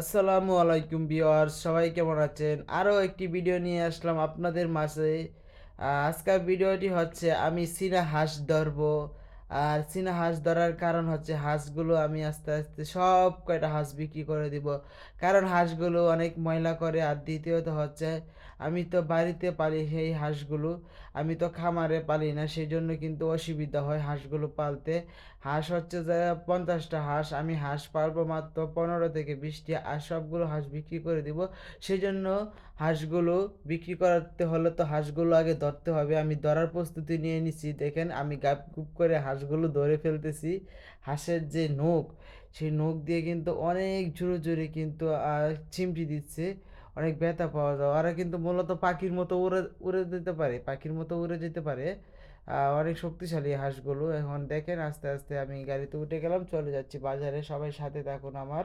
আসসালামু আলাইকুম বিওয়ার সবাই কেমন আছেন? আরও একটি ভিডিও নিয়ে আসলাম আপনাদের মাঝে। আজকের ভিডিওটি হচ্ছে, আমি সিনা হাঁস ধরবো। আর চীনা হাঁস ধরার কারণ হচ্ছে হাঁসগুলো আমি আস্তে আস্তে সব কয়টা হাঁস বিক্রি করে দিব। কারণ হাঁসগুলো অনেক ময়লা করে আর দ্বিতীয়ত হচ্ছে আমি তো বাড়িতে পালি সেই হাঁসগুলো, আমি তো খামারে পালি না সেই জন্য কিন্তু অসুবিধা হয় হাঁসগুলো পালতে। হাঁস হচ্ছে যে পঞ্চাশটা হাঁস, আমি হাঁস পালবো মাত্র পনেরো থেকে বিশটি আর সবগুলো হাঁস বিক্রি করে দিব। সেই জন্য হাঁসগুলো বিক্রি করতে হলে তো হাঁসগুলো আগে ধরতে হবে। আমি ধরার প্রস্তুতি নিয়ে নিছি দেখেন আমি গাপ গুপ করে হাঁসগুলো ধরে ফেলতেছি। হাঁসের যে নখ, সেই নখ দিয়ে কিন্তু অনেক জোরে জোরে কিন্তু চিমটি দিচ্ছে। অনেক ব্যথা পাওয়া যায়। ওরা কিন্তু মূলত পাখির মতো উড়ে উড়ে যেতে পারে, পাখির মতো উড়ে যেতে পারে। অনেক শক্তিশালী হাঁসগুলো। এখন দেখেন আস্তে আস্তে আমি গাড়িতে উঠে গেলাম, চলে যাচ্ছি বাজারে। সবাই সাথে থাকুন আমার।